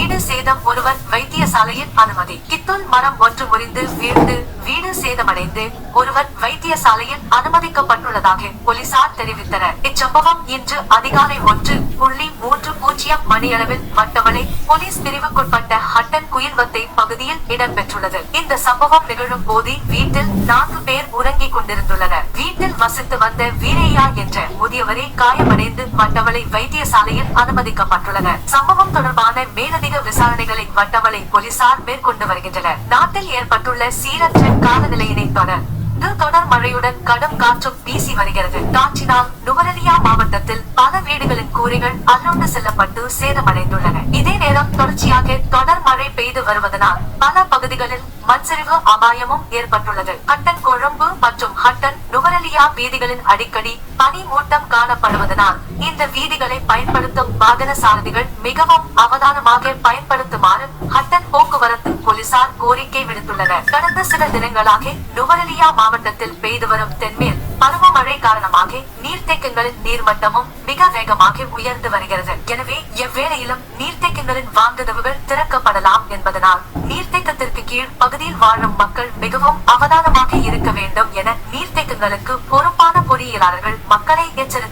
வீடு சேதம் ஒருவர் வைத்தியசாலையில் அனுமதி. கித்துல் மரம் ஒன்று முறிந்து வீழ்ந்து வீடு சேதமடைந்து ஒருவர் வைத்தியசாலையில் அனுமதிக்கப்பட்டுள்ளதாக போலீசார் தெரிவித்தனர். இச்சம்பவம் இன்று அதிகாலை ஒன்று புள்ளி அணியளவில் மணியளவில் போலீஸ் பிரிவுக்குட்பட்ட ஹட்டன் குயில்வத்தை பகுதியில் இடம்பெற்றுள்ளது இந்த சம்பவம் நிகழும் போது வீட்டில் நான்கு பேர் உறங்கிக் கொண்டிருந்துள்ளனர். வீட்டில் வசித்து வந்த வீரையா என்ற முதியவரை காயமடைந்து வட்டவளை வைத்தியசாலையில் அனுமதிக்கப்பட்டுள்ளனர். சம்பவம் தொடர்பான மேலதிக விசாரணைகளை வட்டவளை போலீசார் மேற்கொண்டு வருகின்றனர். நாட்டில் ஏற்பட்டுள்ள சீரற்ற காலநிலையினை தொடர் தொடர் மழையுடன் கடும் காற்றும் வீசி வருகிறது. காற்றினால் நுவரலியா மாவட்டத்தில் பல வீடுகளின் கூரைகள் அள்ளோண்டு செல்லப்பட்டு சேதமடைந்துள்ளன. இதே நேரம் தொடர்ச்சியாக தொடர் மழை பெய்து வருவதனால் பல பகுதிகளில் மண்சரிவு அபாயமும் ஏற்பட்டுள்ளது. ஹட்டன் கொழும்பு மற்றும் ஹட்டன் நுவரலியா வீதிகளின் அடிக்கடி பனி மூட்டம் காணப்படுவதனால் இந்த வீதிகளை பயன்படுத்தும் வாகன சாரதிகள் மிகவும் அவதானமாக பயன்படுத்துமாறு போலீசார் கோரிக்கை விடுத்துள்ளனர். கடந்த சில தினங்களாக நுவரெலியா மாவட்டத்தில் பெய்து வரும் தென்மேல் பருவமழை காரணமாக நீர்த்தேக்கங்களின் நீர்மட்டமும் மிக வேகமாக உயர்ந்து வருகிறது. எனவே எவ்வேளையிலும் நீர்த்தேக்கங்களின் வாங்குதவுகள் திறக்கப்படலாம் என்பதனால் நீர்த்தேக்கத்திற்கு கீழ் பகுதியில் வாழும் மக்கள் மிகவும் அவதானமாக இருக்க வேண்டும் என நீர்த்தேக்கங்களுக்கு பொறுப்பான பொறியியலாளர்கள் மக்களை எச்சரித்து